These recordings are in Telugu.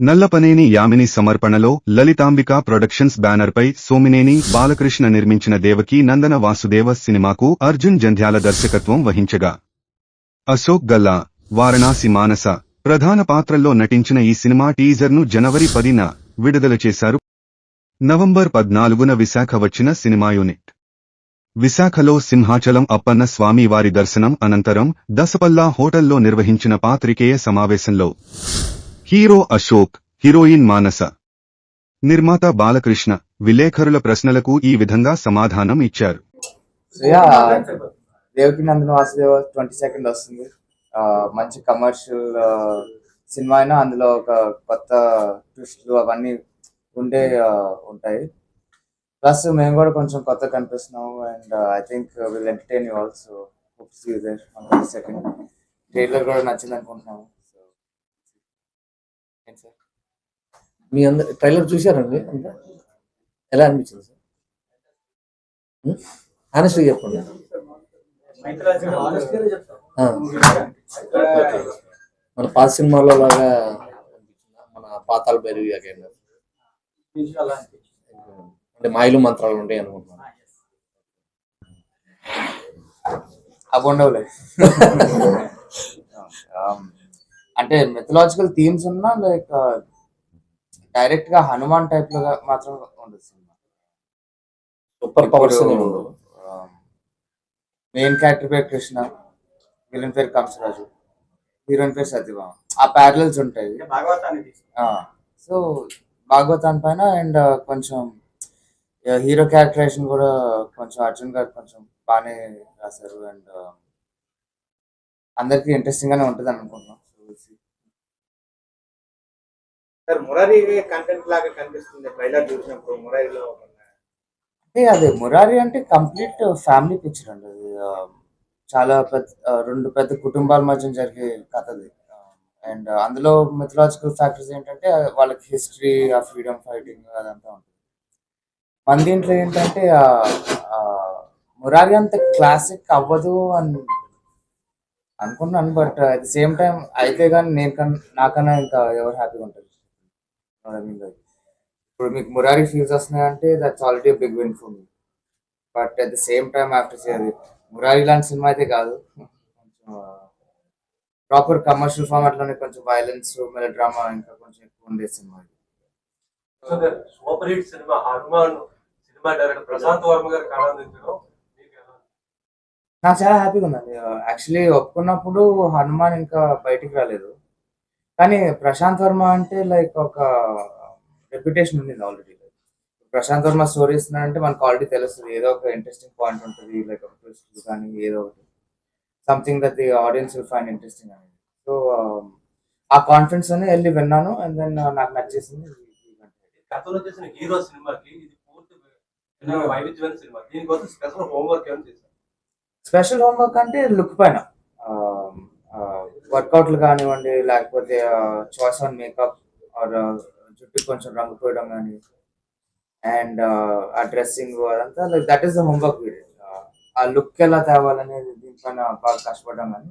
నల్లపనేని యామిని సమర్పణలో లలితాంబిక ప్రొడక్షన్స్ బ్యానర్పై సోమినేని బాలకృష్ణ నిర్మించిన దేవకి నందన వాసుదేవ సినిమాకు అర్జున్ జంధ్యాల దర్శకత్వం వహించగా. అశోక్ గల్లా వారణాసి మానస ప్రధాన పాత్రల్లో నటించిన ఈ సినిమా టీజర్ను జనవరి పదిన విడుదల చేశారు. నవంబర్ పద్నాలుగున విశాఖ వచ్చిన సినిమా యూనిట్. విశాఖలో సింహాచలం అప్పన్న స్వామి వారి దర్శనం అనంతరం దసపల్లా హోటల్లో నిర్వహించిన పాత్రికేయ సమావేశంలో హీరో అశోక్ హీరోయిన్ మానస. నిర్మాత బాలకృష్ణ విలేఖరుల ప్రశ్నలకు ఈ విధంగా సమాధానం ఇచ్చారు. దేవకి నందన వాసుదేవ ట్వంటీ సెకండ్ వస్తుంది. మంచి కమర్షియల్ సినిమా అయినా అందులో ఒక కొత్త ట్విస్ట్లు అవన్నీ ఉండే ఉంటాయి. ప్లస్ మేము కూడా కొంచెం కొత్త కనిపిస్తున్నాము and I think will entertain you also. Twenty second trailer కూడా నచ్చింది అనుకుంటున్నాము. మీ అందరు ట్రైలర్ చూశారండి అంతా? ఎలా అనిపించింది సార్ ఆనెస్ట్గా చెప్పండి. ఆ. మన పాత సినిమాలో లాగా? మన పాతాల అగైన్ అంటే మాయలు మంత్రాలు ఉంటాయి అనుకుంటున్నాను. అవి ఉండవులే Um, అంటే మెథలాజికల్ థీమ్స్ ఉన్నా లైక్ డైరెక్ట్గా హనుమాన్ టైప్లో మాత్రం ఉండదు cinema. Super powers main character పేరు కృష్ణ విలన్ పేరు కంసరాజు హీరోయిన్ పేరు సత్యభామ. ఆ ప్యారల్స్ ఉంటాయి. సో భాగవతాన్ పైన అండ్ కొంచెం హీరో క్యారెక్టరైజేషన్ కూడా కొంచెం అర్జున్ గారు కొంచెం బాగానే రాశారు. అండ్ అందరికి ఇంట్రెస్టింగ్ గానే ఉంటుంది అనుకుంటున్నాం. సార్ మురారి కంటెంట్ లాగా కనిపిస్తుంది. ట్రైలర్ చూసినప్పుడు మురారిలో అంటే అదే మురారి అంటే కంప్లీట్ ఫ్యామిలీ పిక్చర్ అండి. అది చాలా పెద్ద రెండు పెద్ద కుటుంబాల మధ్య జరిగే కథది అండ్ అందులో మిథలాజికల్ ఫ్యాక్టర్స్ ఏంటంటే వాళ్ళకి హిస్టరీ ఆ ఫ్రీడమ్ ఫైటింగ్ అదంతా ఉంటుంది. మన దీంట్లో ఏంటంటే మురారి అంత క్లాసిక్ అవ్వదు అని అనుకున్నాను but at the same time అయితే కానీ నేను కన్నా నాకన్నా ఇంకా ఎవరు హ్యాపీగా ఉంటారు? ఇప్పుడు మీకు మురారి ఫీల్స్ వస్తున్నాయంటే that's already big win for me but at the same time after అది మురారి లాంటి సినిమా అయితే కాదు. కొంచెం ప్రాపర్ కమర్షియల్ ఫార్మాట్లోనే కొంచెం వైలెన్స్ మెలో డ్రామా ఇంకా కొంచెం ఎక్కువ ఉండే సినిమా ఇది. Super hit cinema Hanuman cinema director Prashanth Varma గారికి ఆనందించడం? నాకు చాలా హ్యాపీగా ఉందండి. యాక్చువల్లీ ఒప్పుకున్నప్పుడు హనుమాన్ ఇంకా బయటికి రాలేదు. కానీ ప్రశాంత్ వర్మ అంటే లైక్ ఒక రెప్యుటేషన్ ఉంది ఆల్రెడీ ప్రశాంత్ వర్మ స్టోరీస్ అంటే మనకు ఆల్రెడీ తెలుస్తుంది. ఏదో ఒక ఇంట్రెస్టింగ్ పాయింట్ ఉంటుంది లైక్ ఒక twist కానీ ఏదో ఒకటి. Something that the audience will find interesting అనేది. సో ఆ కాన్ఫిడెన్స్ అని వెళ్ళి విన్నాను అండ్ దెన్ నాకు నచ్చేసింది. గతంలో చేసిన హీరో సినిమాకి ఇది పూర్తి భిన్నంగా వైవిధ్యమైన సినిమా. దీనికోసం స్పెషల్ హోంవర్క్ ఏమైనా చేశారు? స్పెషల్ హోంవర్క్ అంటే లుక్ పైన. వర్కౌట్లు కానివ్వండి లేకపోతే చాయిస్ ఆన్ మేకప్ ఆర్ జుట్టు కొంచెం రంగు పోయడం కానీ అండ్ ఆ డ్రెస్సింగ్ అదంతా like that is the homework ఆ లుక్ ఎలా తేవాలనేది దీనిపైన బాగా కష్టపడడం కానీ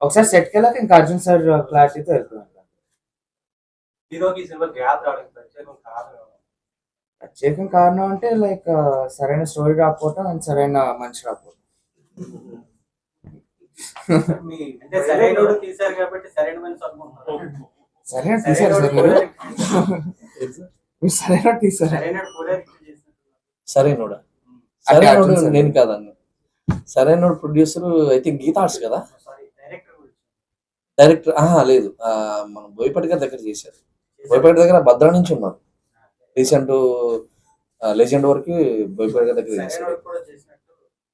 ఒకసారి సెట్కి వెళ్ళాక ఇంకా అర్జున్ సార్ క్లారిటీతో రావడానికి ప్రత్యేకం కారణం అంటే లైక్ సరైన స్టోరీ రాకపోవటం అండ్ సరైన మనిషి రాకపోవటం. అంటే సరైనోడు తీశారు కాబట్టి సరైన మనిషి అనుకుంటున్నారు? సరైన సార్ మీరు. సరైన సరైనోడు సరైనోడా. నేను కాదండి Sarrainodu producer I think Geetha Arts కదా? సారీ డైరెక్టర్ ఆహా లేదు. మనం బోయపాటి గారి దగ్గర చేశారు. బోయపాటి దగ్గర భద్రా నుంచి ఉన్నారు. రీసెంట్ లెజెండ్ వరకు బోయపాటి గారి దగ్గర చేశారు.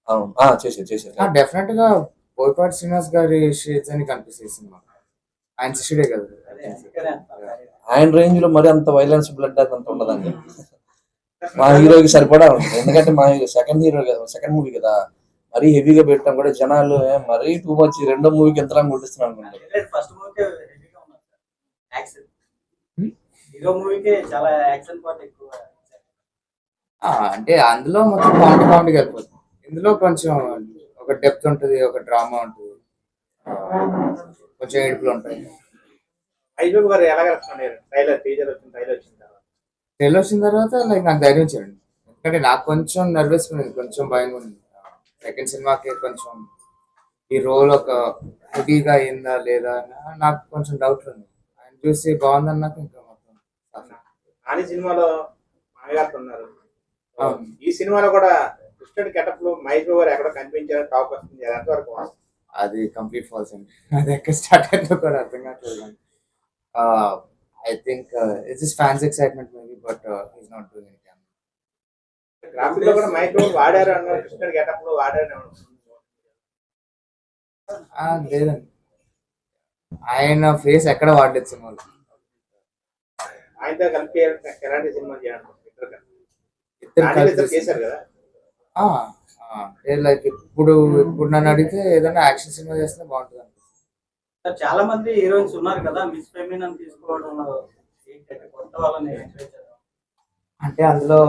అవును. ఆ, చేశారు చేశారు. డెఫినెట్గా బోయపాటి శ్రీనివాస్ గారి షేడ్స్ అని కనిపిస్తాయి సినిమా. ఆయన శిష్యుడే కదా. ఆయన రేంజ్లో మరి అంత వైలెన్స్ బ్లడ్ అంత ఉండదండి. మా హీరోకి సరిపడా ఉంటుంది. ఎందుకంటే మా సెకండ్ హీరో కదా సెకండ్ మూవీ కదా. మరీ హెవీగా పెట్టడం కూడా జనాలు మరీ టూ మచ్ రెండో మూవీకి ఎంతలా కొట్టిస్తున్నాను అనుకుంటారు. హైలైట్ ఫస్ట్ మూవీకే హెవీగా ఉన్నారు సార్. యాక్షన్ హీరో మూవీకే చాలా యాక్షన్ పార్ట్ ఎక్కువ. ఆ, అంటే అందులో మొత్తం కామెడీ కామెడీ ఇందులో కొంచెం ఒక డెప్త్ ఉంటుంది ఒక డ్రామా ఉంటుంది. కొంచెం ఏడుపులు ఉంటాయి. గారు ఎలా అయ్యారు ట్రైలర్ టీజర్ వచ్చిన ట్రైలర్ వచ్చిన తర్వాత? ట్రైలర్ వచ్చిన తర్వాత లైక్ నాకు ధైర్యం ఇచ్చాడు ఎందుకంటే నాకు కొంచెం నర్వస్ ఉంది కొంచెం భయం ఉంది సెకండ్ సినిమాకి కొంచెం ఈ రోల్ ఒక హెవీగా అయిందా లేదా నాకు కొంచెం డౌట్ ఉంది ఆయన చూసి బాగుందన్నాక ఇంకా మొత్తం సినిమాలో ఉన్నారు అవును. ఈ సినిమాలో కూడా కృష్ణుడి గెటప్లో మహేష్ బాబు ఎక్కడ కనిపించారో టాక్ వస్తుంది. అది ఎంతవరకు? అది కంప్లీట్ ఫాల్స్ అండి. అది ఎక్కడ స్టార్ట్ అయిందో కూడా అర్థం కావట్లేదు I think it's is fans excitement maybe but is not doing any గ్రాఫిక్లో కూడా మహేష్ బాబు వాడారు అన్నారు. కృష్ణుడి గెటప్లో వాడారు. లేదండి. ఆయన ఫేస్ ఎక్కడ వాడలేదు సినిమాలో. ఆయనతో కలిపి ఎలాంటి సినిమా చేయాలనుకుంటున్నారు? ఇద్దరు కలిపి. చేశారు కదా? లైక్ ఇప్పుడు ఇప్పుడు నన్ను అడిగితే ఏదైనా యాక్షన్ సినిమా చేస్తే బాగుంటుంది. చాలా మంది హీరోయిన్స్ ఉన్నారు కదా మిస్ ఫెమిన్ అని తీసుకోవడం ఏంటంటే కొత్త వాళ్ళని. అంటే అందులో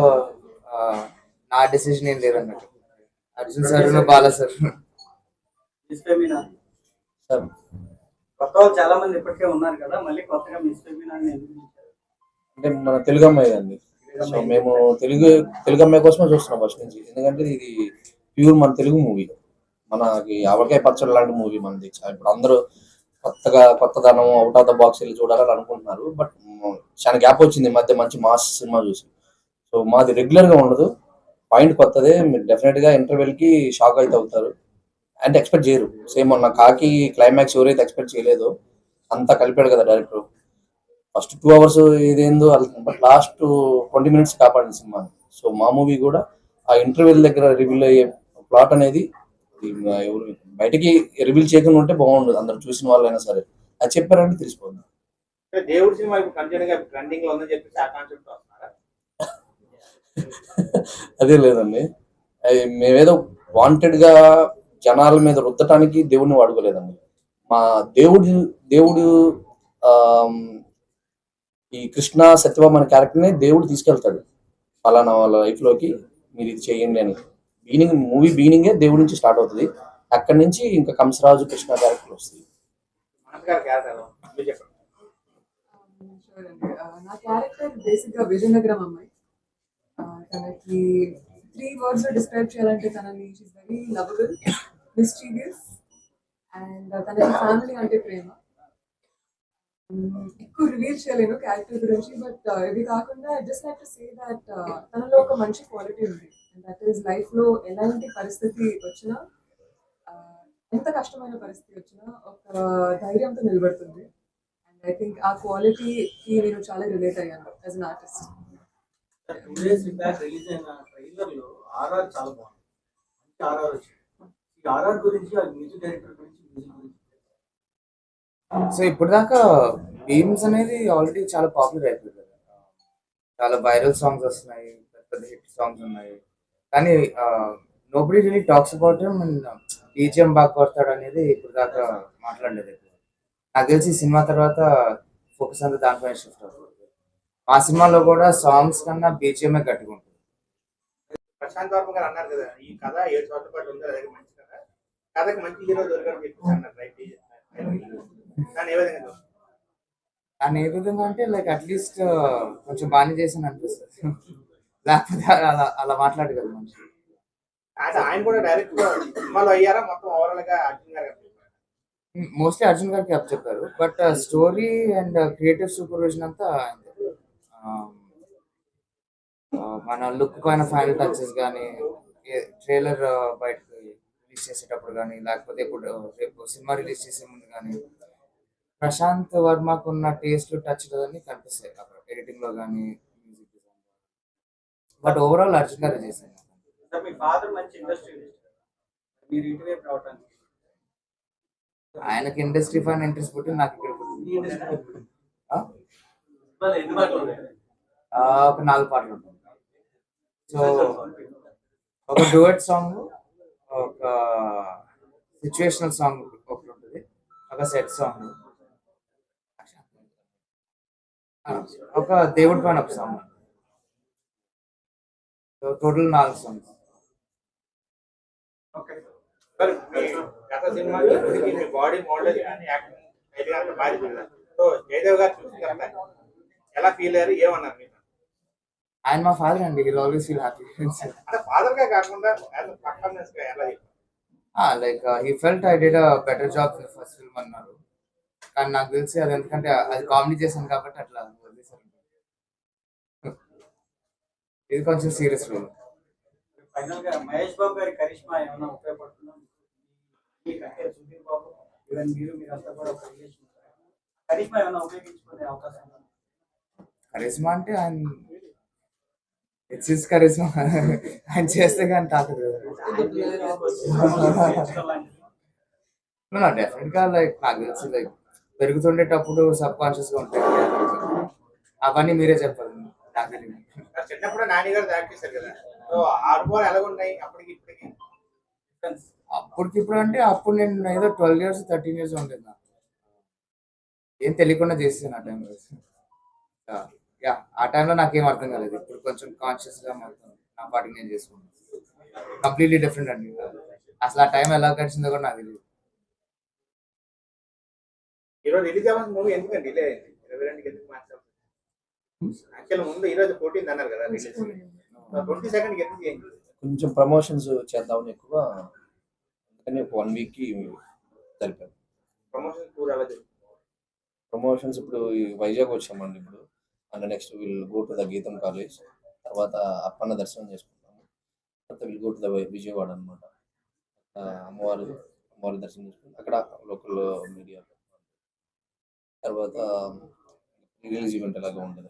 ఆ, నా డెసిషన్ ఏం లేదన్నట్టు. Arjun sir Bala sir Miss Femina sir. కొత్త వాళ్ళు చాలా మంది ఇప్పటికే ఉన్నారు కదా మళ్ళీ కొత్తగా మిస్ ఫెమినా అని ఎందుకు ఇచ్చారు? అంటే మన తెలుగు అమ్మాయి అండి. సో మేము తెలుగు తెలుగు అమ్మాయి కోసమే చూస్తున్నాం ఫస్ట్ నుంచి. ఎందుకంటే ఇది ప్యూర్ మన తెలుగు మూవీ మనకి అవకాయ పచ్చడి లాంటి మూవీ మనది. ఇప్పుడు అందరూ కొత్తగా కొత్తదనం అవుట్ ఆఫ్ ద బాక్స్ వెళ్ళి చూడాలని అనుకుంటున్నారు. బట్ చాలా గ్యాప్ వచ్చింది ఈ మధ్య మంచి మాస్ సినిమా చూసి. సో మాది రెగ్యులర్గా ఉండదు. పాయింట్ కొత్తదే. మీరు డెఫినెట్గా ఇంటర్వెల్కి షాక్ అయితే అవుతారు. అంటే ఎక్స్పెక్ట్ చేయరు. సేమ్ మొన్న కాకి క్లైమాక్స్ ఎవరైతే ఎక్స్పెక్ట్ చేయలేదో అంతా కలిపాడు కదా డైరెక్టర్ ఫస్ట్ టూ అవర్స్ ఇదేందో బట్ లాస్ట్ ట్వంటీ మినిట్స్ కాపాడింది సినిమా. సో మా మూవీ కూడా ఆ ఇంటర్వెల్ దగ్గర రివీల్ అయ్యే ప్లాట్ అనేది ఎవరు బయటికి రివీల్ చేయకుండా ఉంటే బాగుండదు. అందరు చూసిన వాళ్ళైనా సరే. అది చెప్పారంటే తెలిసిపోతుంది దేవుడి సినిమా ఇప్పుడు కంటిన్యూ గా ట్రెండింగ్లో ఉందని చెప్పేసి ఆ కాన్సెప్ట్ వస్తున్నారా? అదే లేదండి. మేమేదో వాంటెడ్గా జనాల మీద రుద్దటానికి దేవుడిని వాడుకోలేదండి. మా దేవుడు దేవుడు ఈ కృష్ణ సత్యభామ అనే క్యారెక్టర్ని దేవుడు తీసుకెళ్తాడు. ఫలానా వాళ్ళ లైఫ్లోకి మీరు ఇది చేయండి అని. బీనింగ్ మూవీ బీనింగే దేవుడి నుంచి స్టార్ట్ అవుతుంది. అక్కడి నుంచి ఇంకా కంసరాజు కృష్ణ క్యారెక్టర్ వస్తుంది నా క్యారెక్టర్ బేసిక్గా విజయనగరం అమ్మాయి. తనకి త్రీ వర్డ్స్ డిస్క్రైబ్ చేయాలంటే తనని she's very lovable mysterious and తనకి ఫ్యామిలీ అంటే ప్రేమ. ఎక్కువ రివీల్ చేయలేను క్యారెక్టర్ గురించి బట్ uh, ఇది కాకుండా just like to say that తనలో ఒక మంచి క్వాలిటీ ఉంది. దట్ ఈస్ లైఫ్లో ఎలాంటి పరిస్థితి వచ్చినా uh, ఎంత కష్టమైన పరిస్థితి వచ్చినా ఒక ధైర్యంతో నిలబడుతుంది. అండ్ ఐ థింక్ ఆ క్వాలిటీకి నేను చాలా రిలేట్ అయ్యాను as an artist two days back release అయిన ట్రైలర్లో ఆర్ఆర్ చాలా బాగుంది. మంచి ఆర్ఆర్ వచ్చింది. ఈ ఆర్ఆర్ గురించి ఆ మ్యూజిక్ డైరెక్టర్ గురించి మ్యూజిక్ గురించి సో ఇప్పుడు దాకా బీమ్స్ అనేది ఆల్రెడీ చాలా పాపులర్ అయిపోయింది. చాలా వైరల్ సాంగ్స్ వస్తున్నాయి పెద్ద పెద్ద హిట్ సాంగ్స్ ఉన్నాయి. కానీ nobody really talks about BGM బాగా కొడతాడు అనేది ఇప్పుడు దాకా మాట్లాడలేదు ఎక్కువ. నాకు తెలిసి సినిమా తర్వాత ఫోకస్ అంతా దానిపైన షిఫ్ట్ అవుతుంది. మా సినిమాలో కూడా సాంగ్స్ కన్నా బీజిఎంఏ కట్టుకుంటుంది ఉంటుంది. ప్రశాంత్ వర్మ గారు అన్నారు కదా ఈ కథ ఏడు చోట్ల పాటు ఉంది అదే మంచి కథ. కథకి మంచి హీరో దొరకని చెప్పేసి అన్నారు రైట్ దాన్ని ఏ విధంగా అంటే లైక్ అట్లీస్ట్ కొంచెం బాగానే చేసాను అనిపిస్తుంది. లేకపోతే అలా అలా మాట్లాడు కదా మనిషి ఆయన కూడా డైరెక్ట్గా సినిమాలో అయ్యారా? మొత్తం ఓవరాల్గా అర్జున్ గారు మోస్ట్లీ అర్జున్ గారికి అప్ చెప్పారు. But story and creative supervision అంతా. Um, uh, మన లుక్ పైన ఫైనల్ టచెస్ కానీ ట్రైలర్ బయటకు రిలీజ్ చేసేటప్పుడు కానీ లేకపోతే ఇప్పుడు రేపు సినిమా రిలీజ్ చేసే ముందు కానీ ప్రశాంత్ వర్మకు ఉన్న టేస్ట్ టచ్ అన్ని కనిపిస్తాయి అక్కడ ఎడిటింగ్లో కానీ music design but overall Arjun గారే చేశాను సార్ మీ ఫాదర్ మంచి ఇండస్ట్రీ మీరు ఇటువైపు రావడానికి ఆయనకి ఇండస్ట్రీ పైన ఇంట్రెస్ట్ పుట్టి నాకు ఇక్కడ ఒక నాలుగు పాటలు ఉంటుంది సో ఒక డుయట్ సాంగ్ ఒక సిచ్యువేషనల్ సాంగ్ ఒకటి ఉంటుంది. ఒక సెట్ సాంగ్ ఒక దేవుడి పైన ఒక సాంగ్ టోటల్ నాలుగు సాంగ్స్ గత సినిమాలో మీ బాడీ మోడల్ కానీ యాక్టింగ్ అయితే అంత బాగా చేశారు. సో జయదేవ్ గారు చూసిన తర్వాత ఎలా ఫీల్ అయ్యారు? ఏమన్నారు మీరు? ఆయన మా ఫాదర్ అండి. ఆల్వేస్ ఫీల్ హ్యాపీ అంటే ఫాదర్గా కాకుండా పర్ఫార్మెన్స్గా ఎలా చెప్పారు? Like he felt I did better job first film అన్నారు. కానీ నాకు తెలిసి అది ఎందుకంటే అది కామెడీ చేశాను కాబట్టి అట్లా వదిలేశారు ఇది కొంచెం సీరియస్ రోల్ ఫైనల్గా మహేష్ బాబు గారి కరిష్మా ఏమైనా ఉపయోగపడుతుందా? మీకంటే సుధీర్ బాబు ఈవెన్ మీరు మీరంతా కూడా ఒక రిలేషన్ కరిష్మా ఏమైనా ఉపయోగించుకునే అవకాశం ఉందా? కరిజ్మా అంటే ఆయన ఇట్స్ ఇస్ కరిజ్మా ఆయన చేస్తే కానీ తాకదు డెఫినెట్గా లైక్ నాకు తెలిసి లైక్ పెరుగుతుండేటప్పుడు సబ్ కాన్షియస్గా ఉంటాయి. అవన్నీ మీరే చెప్పాలి. నాకు తెలియదు సార్, చిన్నప్పుడు నాని గారు యాక్ట్ చేశారు కదా. సో ఎలా ఉన్నాయి అప్పటికి ఇప్పటికి? అప్పటికి ఇప్పుడు అంటే అప్పుడు నేను ఏదో ట్వెల్వ్ ఇయర్స్ థర్టీన్ ఇయర్స్ ఉండేది నాకు. ఏం తెలియకుండా చేసాను ఆ టైంలో. యా ఆ టైంలో నాకేం అర్థం కాలేదు. ఇప్పుడు కొంచెం కాన్షియస్గా మొత్తం నా పాటికి నేను చేసుకున్నాను. కంప్లీట్లీ డిఫరెంట్ అండి. అసలు ఆ టైం ఎలా గడిచిందో కూడా నాకు తెలియదు ఈరోజు రిలీజ్ అవ్వాల్సిన మూవీ ఎందుకండి డిలే అయింది? ఇరవై రెండుకి ఎందుకు మార్చారు? యాక్చువల్ ముందు ఈ రోజు ఫోర్టీన్త్ అన్నారు కదా రిలీజ్. ట్వంటీ సెకండ్ ఎందుకు చేయండి? కొంచెం ప్రమోషన్స్ చేద్దామని ఎక్కువ. అందుకని ఒక వన్ వీక్కి జరిపాను ప్రమోషన్ టూర్ అలా. ప్రమోషన్స్ ఇప్పుడు ఈ వైజాగ్ వచ్చామండి ఇప్పుడు. And next will go to the Gitam college తర్వాత అప్పన్న దర్శనం చేసుకుంటాము. తర్వాత will go to the Vijayawada అనమాట అమ్మవారి అమ్మవారి దర్శనం చేసుకుంటాం. అక్కడ లోకల్ మీడియా తర్వాత రిలీజ్ ఈవెంట్ ఎలాగో ఉంటుంది